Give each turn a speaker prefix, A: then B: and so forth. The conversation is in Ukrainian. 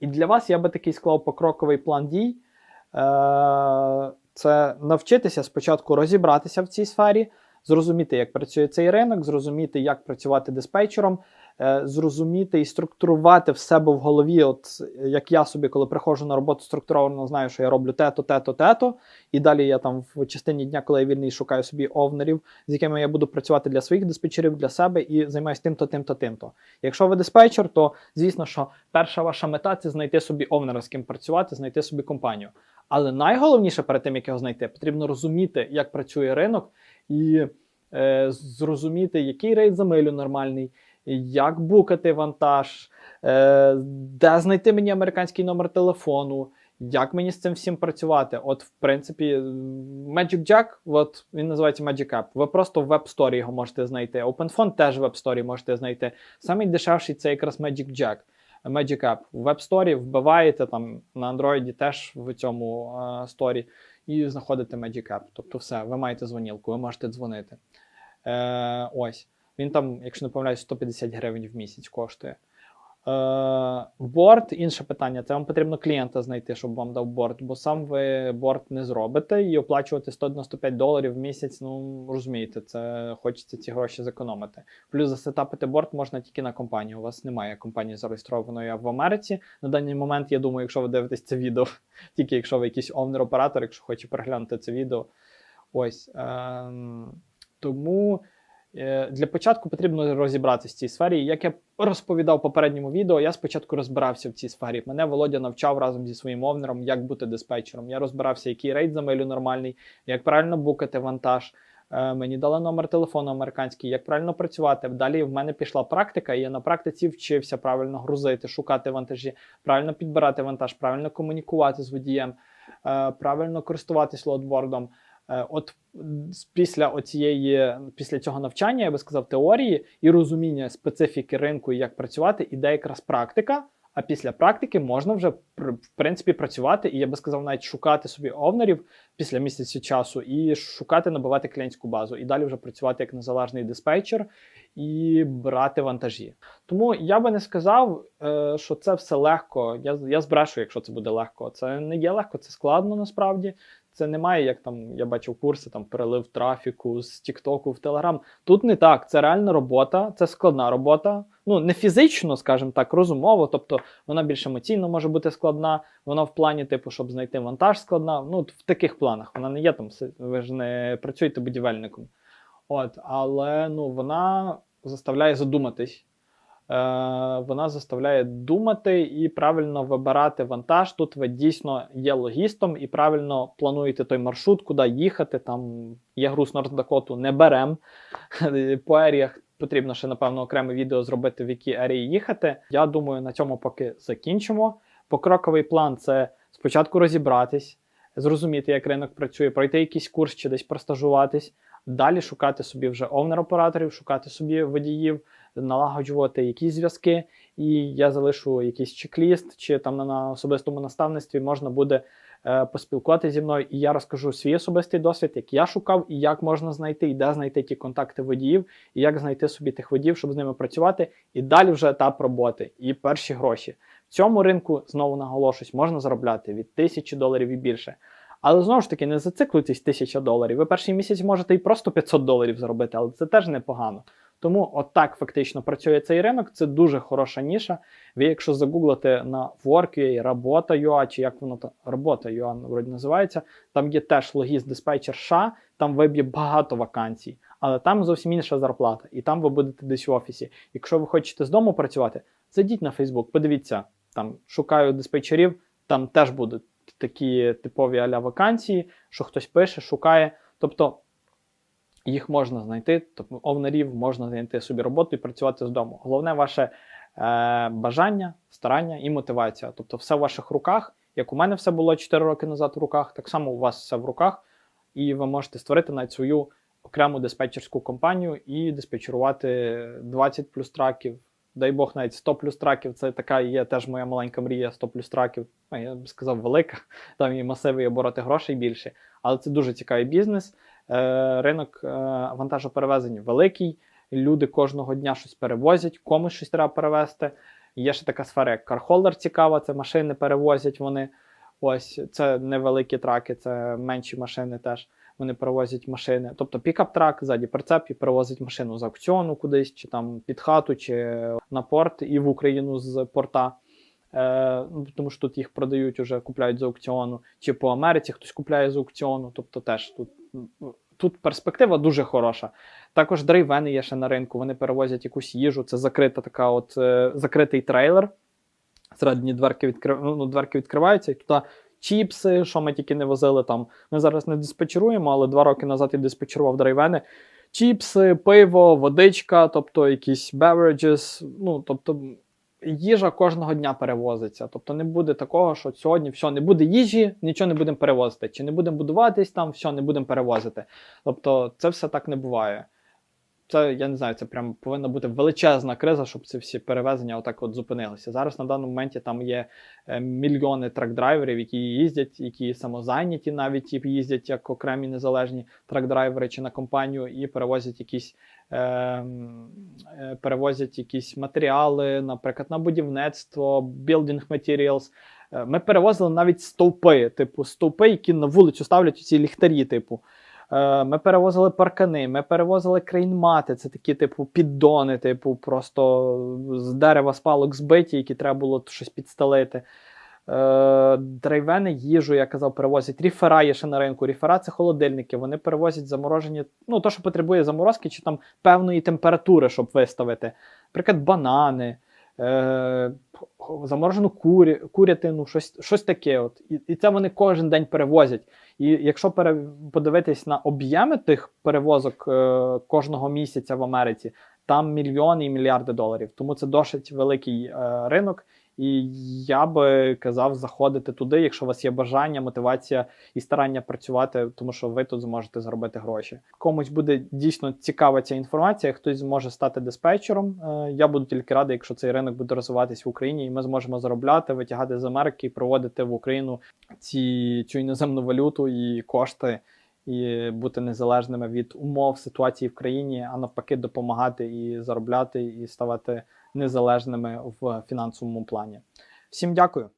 A: І для вас я би такий склав покроковий план дій. Е, Це навчитися спочатку розібратися в цій сфері, зрозуміти, як працює цей ринок, зрозуміти, як працювати диспетчером, зрозуміти і структурувати в себе в голові, от як я собі, коли приходжу на роботу, структуровано знаю, що я роблю те-то, те-то, те-то. І далі я там в частині дня, коли я вільний, шукаю собі овнерів, з якими я буду працювати для своїх диспетчерів, для себе і займаюся тим-то, тим-то, тим-то. Якщо ви диспетчер, то звісно, що перша ваша мета це знайти собі овнера, з ким працювати, знайти собі компанію. Але найголовніше перед тим, як його знайти, потрібно розуміти, як працює ринок, і е, зрозуміти, який рейд за милю нормальний, як букати вантаж, е, де знайти мені американський номер телефону, як мені з цим всім працювати. От, в принципі, Magic Jack, от він називається Magic App. Ви просто в Store його можете знайти. OpenFont теж в Web Store можете знайти. Самий дешевший це якраз Magic Jack. Magic App. В Web Store вбиваєте там на Android теж в цьому е, сторі і знаходите Magic App. Тобто все, ви маєте дзвонілку, ви можете дзвонити. Е, ось. Він там, якщо не помиляюсь, 150 гривень в місяць коштує. Е, борт, інше питання. Це вам потрібно клієнта знайти, щоб вам дав борт, бо сам ви борт не зробите і оплачувати 195 доларів в місяць. Ну розумієте, це хочеться ці гроші зекономити. Плюс засетапити борт можна тільки на компанію. У вас немає компанії зареєстрованої в Америці. На даний момент, я думаю, якщо ви дивитесь це відео, тільки якщо ви якийсь овнер-оператор, якщо хоче переглянути це відео. Ось. Е, тому. Е, Для початку потрібно розібратися в цій сфері. Як я розповідав в попередньому відео, я спочатку розбирався в цій сфері. Мене Володя навчав разом зі своїм овнером, як бути диспетчером. Я розбирався, який рейд за милю нормальний, як правильно букати вантаж. Е, Мені дали номер телефону американський, як правильно працювати. Далі в мене пішла практика, і я на практиці вчився правильно грузити, шукати вантажі, правильно підбирати вантаж, правильно комунікувати з водієм, е, правильно користуватись лотбордом. Е, От після оцієї, після цього навчання, я би сказав, теорії і розуміння специфіки ринку і як працювати, іде якраз практика. А після практики можна вже в принципі працювати, і я би сказав, навіть шукати собі овнерів після місяця часу і шукати, набивати клієнтську базу, і далі вже працювати як незалежний диспетчер і брати вантажі. Тому я би не сказав, е, що це все легко. Я, я збрешу, якщо це буде легко. Це не є легко, це складно насправді. Це немає, як там я бачив курси, там перелив трафіку з Тіктоку в Телеграм. Тут не так. Це реальна робота, це складна робота. Ну не фізично, скажімо так, розумово. Тобто вона більш емоційно може бути складна. Вона в плані, типу, щоб знайти вантаж складна. Ну в таких планах. Вона не є там. Ви ж не працюєте будівельником. От, але ну вона заставляє задуматись. Е, вона заставляє думати і правильно вибирати вантаж. Тут ви дійсно є логістом і правильно плануєте той маршрут, куди їхати. Там є груз Норддакоту, не берем. По еріях потрібно ще, напевно, окреме відео зробити, в які ерії їхати. Я думаю, на цьому поки закінчимо. Покроковий план це спочатку розібратись, зрозуміти, як ринок працює, пройти якийсь курс чи десь простажуватись. Далі шукати собі вже овнер-операторів, шукати собі водіїв, налагоджувати якісь зв'язки. І я залишу якийсь чек-ліст, чи там на- особистому наставництві можна буде е, поспілкуватися зі мною, і я розкажу свій особистий досвід, як я шукав, і як можна знайти, і де знайти ті контакти водіїв, і як знайти собі тих водіїв, щоб з ними працювати. І далі вже етап роботи, і перші гроші. В цьому ринку знову наголошусь, можна заробляти від тисячі доларів і більше. Але знову ж таки, не зациклюйтесь 1000 доларів. Ви перший місяць можете і просто 500 доларів заробити, але це теж непогано. Тому отак фактично працює цей ринок. Це дуже хороша ніша. Ви, якщо загуглите на Work.ua, робота.ua, чи як воно там робота.ua вроді називається, там є теж логіст диспетчер США, там виб'є багато вакансій, але там зовсім інша зарплата, і там ви будете десь в офісі. Якщо ви хочете з дому працювати, зайдіть на Facebook, подивіться, там шукаю диспетчерів, там теж будуть такі типові аля вакансії, що хтось пише, шукає. Тобто їх можна знайти, тобто овнерів можна знайти собі роботу і працювати з дому. Головне ваше е, бажання, старання і мотивація. Тобто, все в ваших руках. Як у мене все було 4 роки назад в руках, так само у вас все в руках, і ви можете створити навіть свою окрему диспетчерську компанію і диспетчерувати 20 плюс траків. Дай Бог, навіть 100 плюс траків. Це така є теж моя маленька мрія 100 плюс траків. Ну, я б сказав, велика. Там і масиви, і обороти грошей більше. Але це дуже цікавий бізнес. Е, ринок е, вантажоперевезень великий. Люди кожного дня щось перевозять, комусь щось треба перевезти. Є ще така сфера, як кархолдер цікава, це машини перевозять вони. Ось це невеликі траки, це менші машини теж. Вони перевозять машини. Тобто пікап-трак, ззаді прицеп і перевозить машину з аукціону кудись, чи там під хату, чи на порт і в Україну з порта. Е, ну, тому що тут їх продають уже, купляють з аукціону, чи по Америці хтось купляє з аукціону. Тобто теж тут, тут перспектива дуже хороша. Також драйвени є ще на ринку, вони перевозять якусь їжу. Це закрита така, от е, закритий трейлер. Всередині дверки, відкрив... ну, дверки відкриваються, і туди чіпси, що ми тільки не возили там. Ми зараз не диспетчеруємо, але два роки назад я диспетчерував драйвени. Чіпси, пиво, водичка, тобто якісь beverages, ну, тобто їжа кожного дня перевозиться. Тобто не буде такого, що сьогодні все, не буде їжі, нічого не будемо перевозити. Чи не будемо будуватись там, все, не будемо перевозити. Тобто це все так не буває. Це, я не знаю, це прям повинна бути величезна криза, щоб ці всі перевезення отак от зупинилися. Зараз на даному моменті там є е, мільйони трак-драйверів, які їздять, які самозайняті навіть їздять як окремі незалежні трак-драйвери чи на компанію, і перевозять якісь, е, е, перевозять якісь матеріали, наприклад, на будівництво, building materials. Е, Ми перевозили навіть стовпи, типу стовпи, які на вулицю ставлять ці ліхтарі, типу. Е, Ми перевозили паркани, ми перевозили крейнмати, це такі, типу, піддони, типу, просто з дерева з палок збиті, які треба було щось підстелити. Е, Драйвени їжу, я казав, перевозять. Ріфера є ще на ринку. Ріфера це холодильники. Вони перевозять заморожені, ну, то, що потребує заморозки, чи там певної температури, щоб виставити. Наприклад, банани, е, заморожену курі, курятину, щось, щось таке. От. І, і це вони кожен день перевозять. І якщо пере, подивитись на об'єми тих перевозок е, кожного місяця в Америці, там мільйони і мільярди доларів. Тому це досить великий е, ринок. І я би казав заходити туди, якщо у вас є бажання, мотивація і старання працювати, тому що ви тут зможете заробити гроші. Комусь буде дійсно цікава ця інформація, хтось зможе стати диспетчером. Е, Я буду тільки радий, якщо цей ринок буде розвиватись в Україні, і ми зможемо заробляти, витягати з Америки і проводити в Україну ці, цю іноземну валюту і кошти. І бути незалежними від умов ситуації в країні, а навпаки, допомагати і заробляти, і ставати незалежними в фінансовому плані. Всім дякую.